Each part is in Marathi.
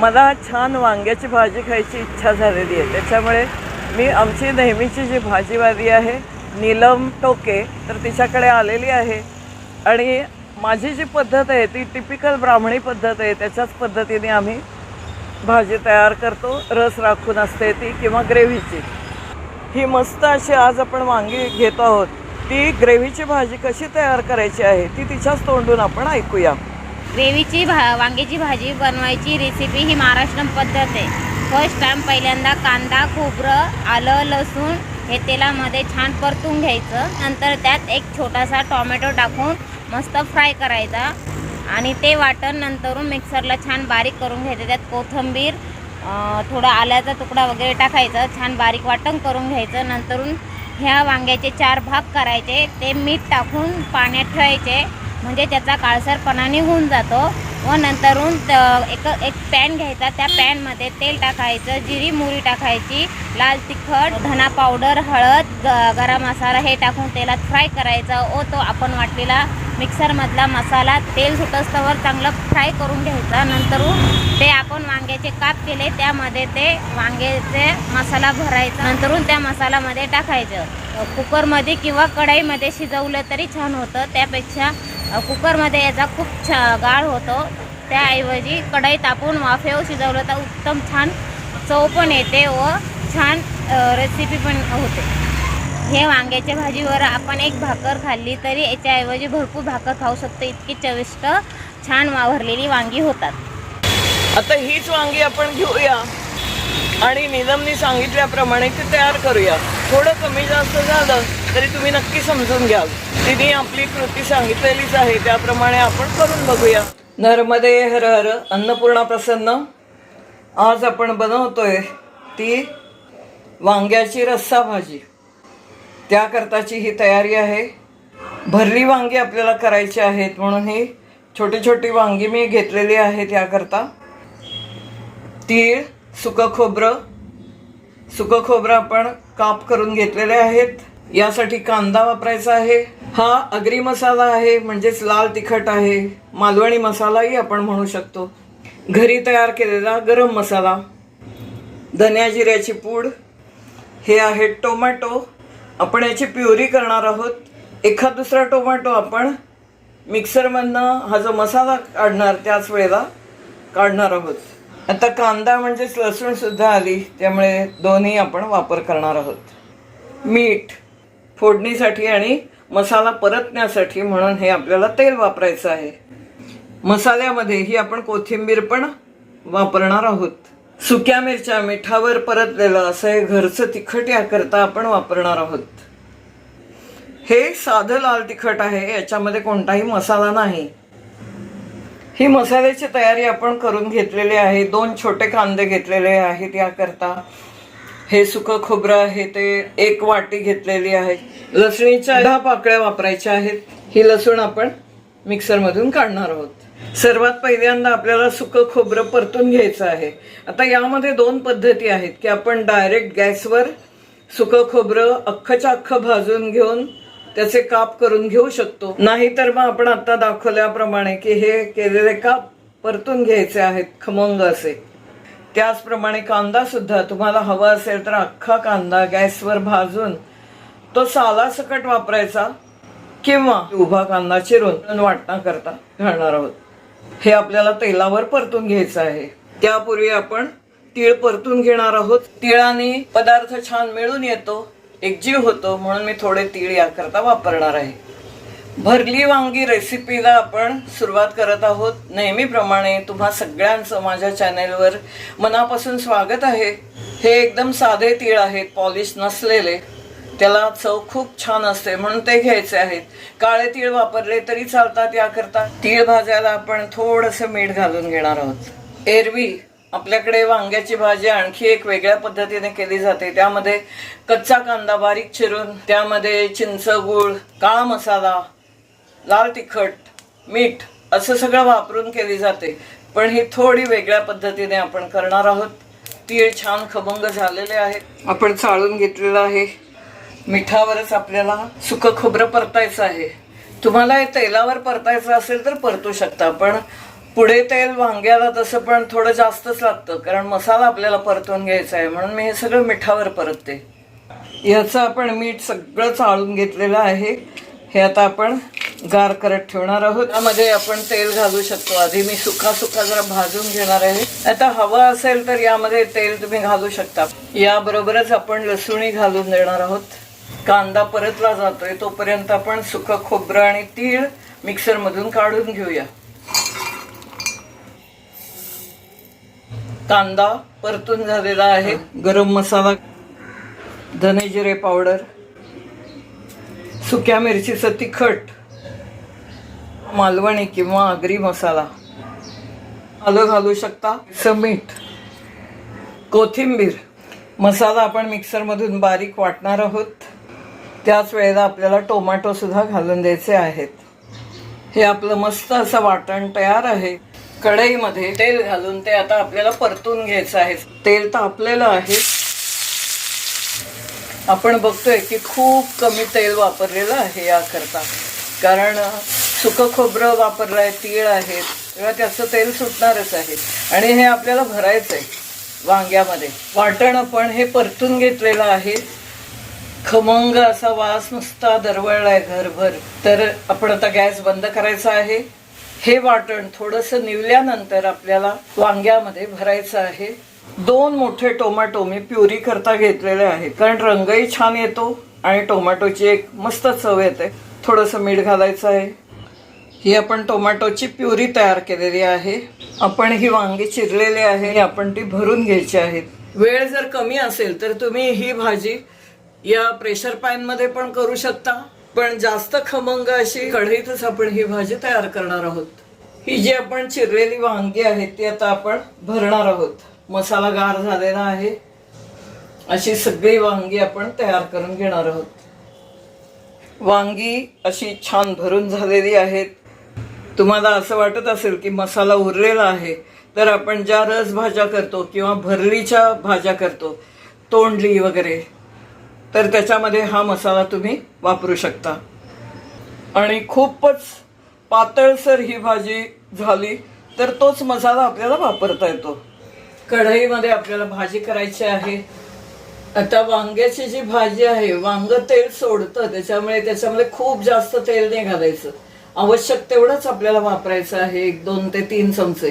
मला छान वांग्याची भाजी खायची इच्छा झालेली आहे. त्याच्यामुळे मी आमची नेहमीची जी भाजीवाली आहे नीलम टोके तर तिच्याकडे आलेली आहे. आणि माझी जी पद्धत आहे ती टिपिकल ब्राह्मणी पद्धत आहे. त्याच्याच पद्धतीने आम्ही भाजी तयार करतो. रस राखून असते ती किंवा ग्रेव्हीची. ही मस्त अशी आज आपण वांगी घेतो आहोत. ती ग्रेव्हीची भाजी कशी तयार करायची आहे ती तिच्याच तोंडून आपण ऐकूया. ग्रेव्हीची भा वांग्याची भाजी बनवायची रेसिपी ही महाराष्ट्र पद्धत आहे. फर्स्ट टाइम पहिल्यांदा कांदा खोबरं आलं लसूण हे तेलामध्ये छान परतून घ्यायचं. नंतर त्यात एक छोटासा टॉमॅटो टाकून मस्त फ्राय करायचा. आणि ते वाटण नंतरून मिक्सरला छान बारीक करून घ्यायचं. त्यात कोथिंबीर थोडं थोडा आल्याचा तुकडा वगैरे टाकायचं. छान बारीक वाटण करून घ्यायचं. नंतरून ह्या वांग्याचे चार भाग करायचे. ते मीठ टाकून पाण्यात ठेवायचे. म्हणजे त्याचा काळसरपणा निघून जातो व नंतरून त- एक एक पॅन घ्यायचा. त्या पॅनमध्ये तेल टाकायचं जिरी मोहरी टाकायची लाल तिखट धना पावडर हळद ग गरम मसाला हे टाकून तेलात फ्राय करायचं. व तो आपण वाटलेला मिक्सरमधला मसाला तेल सुटस्तवर चांगलं फ्राय करून घ्यायचा. नंतरून ते आपण वांग्याचे काप केले त्यामध्ये ते वांग्याचे मसाला भरायचा. नंतरून त्या मसाल्यामध्ये टाकायचं. कुकरमध्ये किंवा कढईमध्ये शिजवलं तरी छान होतं. त्यापेक्षा कुकरमध्ये याचा खूप छा गाळ होतो. त्याऐवजी कढई तापून वाफेवर शिजवलं तर उत्तम छान चव पण येते व छान रेसिपी पण होते. हे वांग्याच्या भाजीवर आपण एक भाकर खाल्ली तरी याच्याऐवजी भरपूर भाकर खाऊ शकतो. इतकी चविष्ट छान वावरलेली वांगी होतात. आता हीच वांगी आपण घेऊया. आणि निलमनी सांगितल्याप्रमाणे ती तयार करूया. थोडं कमी जास्त झालं तरी तुम्ही नक्की समजून घ्याल. तिने आपली कृती सांगितलेलीच आहे. त्याप्रमाणे आपण करून बघूया. नर्मदे हर हर अन्नपूर्णा प्रसन्न. आज आपण बनवतोय ती वांग्याची रस्सा भाजी. त्याकरताची ही तयारी आहे. भरली वांगी आपल्याला करायची आहेत म्हणून ही छोटी छोटी वांगी मी घेतलेली आहे त्याकरता. तीळ सुकं खोबरं. सुकं खोबरं आपण काप करून घेतलेले आहेत. यासाठी कांदा वापरायचा आहे. हा अग्री मसाला आहे म्हणजेच लाल तिखट आहे. मालवणी मसालाही आपण म्हणू शकतो. घरी तयार केलेला गरम मसाला. धन्या जिऱ्याची पूड. हे आहे टोमॅटो. आपण याची प्युरी करणार आहोत. एखाद दुसरा टोमॅटो आपण मिक्सरमधनं हा जो मसाला काढणार त्याच वेळेला काढणार आहोत. आता कांदा म्हणजेच लसूणसुद्धा आली त्यामुळे दोन्ही आपण वापर करणार आहोत. मीठ. फोडणीसाठी आणि मसाला परतण्यासाठी म्हणून हे आपल्याला तेल वापरायचं आहे. मसाल्यामध्ये ही आपण कोथिंबीर पण वापरणार आहोत. सुक्या मिरच्या मिठावर परतलेलं असं हे घरचं तिखट याकरता आपण वापरणार आहोत. हे साधं लाल तिखट आहे याच्यामध्ये कोणताही मसाला नाही. ही मसाल्याची तयारी आपण करून घेतलेली आहे. दोन छोटे कांदे घेतलेले आहेत याकरता. हे सुकं खोबरं आहे ते एक वाटी घेतलेली आहे लसणीच्या दहा पाकळ्या वापरायच्या आहेत. ही लसूण आपण मिक्सरमधून काढणार आहोत. सर्वात पहिल्यांदा आपल्याला सुकं खोबरं परतून घ्यायचं आहे. आता यामध्ये दोन पद्धती आहेत की आपण डायरेक्ट गॅसवर सुकं खोबरं अख्खच्या अख्खं भाजून घेऊन त्याचे काप करून घेऊ शकतो. नाहीतर मग आपण आता दाखवल्याप्रमाणे की हे केलेले काप परतून घ्यायचे आहेत खमंग असे. त्याचप्रमाणे कांदा सुद्धा तुम्हाला हवा असेल तर अख्खा कांदा गॅसवर भाजून तो सालासकट वापरायचा किंवा उभा कांदा चिरून वाटणा करता घालणार आहोत. हे आपल्याला तेलावर परतून घ्यायचं आहे. त्यापूर्वी आपण तीळ परतून घेणार आहोत. तिळाने पदार्थ छान मिळून येतो एकजीव होतो म्हणून मी थोडे तीळ याकरता वापरणार आहे. भरली वांगी रेसिपीला आपण सुरुवात करत आहोत. नेहमीप्रमाणे तुम्हा सगळ्यांचं माझ्या चॅनेलवर मनापासून स्वागत आहे. हे एकदम साधे तीळ आहेत पॉलिश नसलेले. त्याला चव खूप छान असते म्हणून ते घ्यायचे आहेत. काळे तीळ वापरले तरी चालतात याकरता. तीळ भाजायला आपण थोडंसं मीठ घालून घेणार आहोत. एरवी आपल्याकडे वांग्याची भाजी आणखी एक वेगळ्या पद्धतीने केली जाते. त्यामध्ये कच्चा कांदा बारीक चिरून त्यामध्ये चिंच गूळ काळा मसाला लाल तिखट मीठ असं सगळं वापरून केली जाते. पण ही थोडी वेगळ्या पद्धतीने आपण करणार आहोत. तीळ छान खमंग झालेले आहेत. आपण चाळून घेतलेलं आहे. मिठावरच आपल्याला सुकं खोबरं परतायचं आहे. तुम्हाला हे तेलावर परतायचं असेल तर परतू शकता पण पुढे तेल वांग्याला तसं पण थोडं जास्तच लागतं कारण मसाला आपल्याला परतून घ्यायचा आहे म्हणून मी हे सगळं मिठावर परतते. याचं आपण मीठ सगळं चाळून घेतलेलं आहे. हे आता आपण गार करत ठेवणार आहोत. त्यामध्ये आपण तेल घालू शकतो. आधी मी सुका सुका जरा भाजून घेणार आहे. आता हवं असेल तर यामध्ये तेल तुम्ही घालू शकता. याबरोबरच आपण लसूणी घालून देणार आहोत. कांदा परतला जातोय. तोपर्यंत आपण सुकं खोबरं आणि तीळ मिक्सरमधून काढून घेऊया. कांदा परतून झालेला आहे. गरम मसाला धने जिरे पावडर सुक्या मिरचीचं तिखट मालवणी किंवा आगरी मसाला. आलं घालू शकता? मीठ. कोथिंबीर. मसाला आपण मिक्सरमधून बारीक वाटणार आहोत. त्याच वेळेला आपल्याला टोमॅटोसुद्धा घालून द्यायचे आहेत. हे आपलं मस्त असं वाटण तयार आहे. कढईमध्ये तेल घालून ते आता आपल्याला परतून घ्यायचं आहे. तेल तापलेलं आहे. आपण बघतोय की खूप कमी तेल वापरलेलं आहे याकरता. कारण सुकं खोबरं वापरलं आहे तीळ आहेत तेव्हा त्याचं तेल सुटणारच आहे. आणि हे आपल्याला भरायचं आहे वांग्यामध्ये. वाटण आपण हे परतून घेतलेलं आहे. खमंग असा वास नुसता दरवळलाय घरभर. तर आपण आता गॅस बंद करायचा आहे. हे वाटण थोडंसं निवल्यानंतर आपल्याला वांग्यामध्ये भरायचं आहे. दोन मोठे टोमॅटो मी प्युरी करता घेतलेले आहेत कारण रंगही छान येतो आणि टोमॅटोची एक मस्त चव येते. थोडंसं मीठ घालायचं आहे. ही आपण टोमॅटोची प्युरी तयार केलेली आहे. आपण ही वांगी चिरलेली आहे. आपण ती भरून घ्यायची आहेत वेळ जर कमी असेल तर तुम्ही ही भाजी या प्रेशर पॅनमध्ये पण करू शकता. पण जास्त खमंग अशी कढईतच आपण ही भाजी तयार करणार आहोत. ही जी आपण चिरलेली वांगी आहेत ती आता आपण भरणार आहोत. मसाला गार झालेला आहे. अशी सगळी वांगी आपण तयार करून घेणार आहोत. वांगी अशी छान भरून झालेली आहेत. तुम्हाला असं वाटत असेल की मसाला उरलेला आहे तर आपण ज्या रस भाज्या करतो किंवा भरलीच्या भाज्या करतो तोंडली वगैरे तर त्याच्यामध्ये हा मसाला तुम्ही वापरू शकता. आणि खूपच पातळसर ही भाजी झाली तर तोच मसाला आपल्याला वापरता येतो. कढईमध्ये आपल्याला भाजी करायची आहे. आता वांग्याची जी भाजी आहे वांग तेल सोडतं त्याच्यामुळे त्याच्यामध्ये खूप जास्त तेल नाही घालायचं. आवश्यक तेवढंच आपल्याला वापरायचं आहे एक दोन ते तीन चमचे.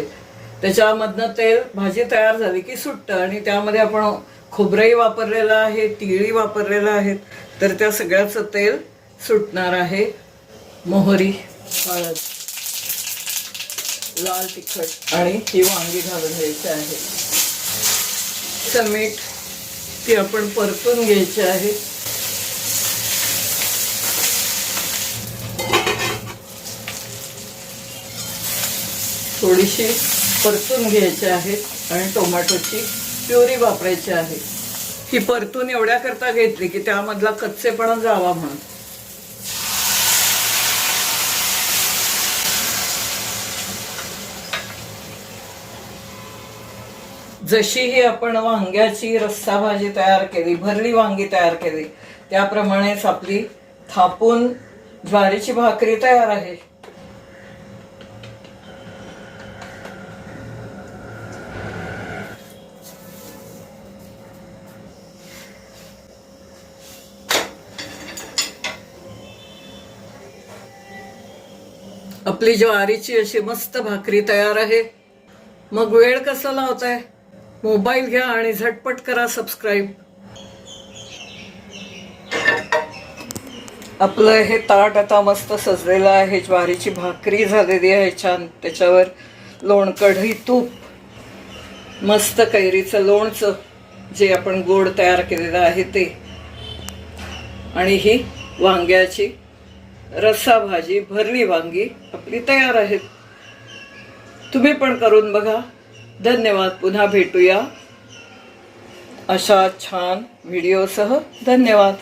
त्याच्यामधनं तेल भाजी तयार झाली की सुटतं आणि त्यामध्ये आपण खोबरंही वापरलेलं आहे तिळी वापरलेलं आहेत तर त्या सगळ्याचं तेल सुटणार आहे. मोहरी हळद लाल तिखट आणि ही वांगी घालून घ्यायची आहे. चं मीठ ती आपण परतून घ्यायची आहे. थोडीशी परतून घ्यायची आहे आणि टोमॅटोची प्युरी वापरायची आहे. ही परतून एवढ्या करता घेतली की त्यामधला कच्चेपणा जावा म्हणून. जशी ही आपण वांग्याची रस्सा भाजी तयार केली भरली वांगी तयार केली त्याप्रमाणेच आपली थापून ज्वारीची भाकरी तयार आहे. आपली ज्वारीची अशी मस्त भाकरी तयार आहे. मग वेळ कसा लावताय? मोबाईल घ्या आणि झटपट करा सबस्क्राईब. आपलं हे ताट आता मस्त सजलेलं आहे. ज्वारीची भाकरी झालेली आहे छान. त्याच्यावर लोणकढी तूप मस्त कैरीचं लोणचं जे आपण गोड तयार केलेलं आहे ते. आणि ही वांग्याची रस्सा भाजी भरली वांगी आपली तयार आहेत. तुम्ही पण करून बघा. धन्यवाद. पुन्हा भेटूया. अशा छान व्हिडिओसह धन्यवाद.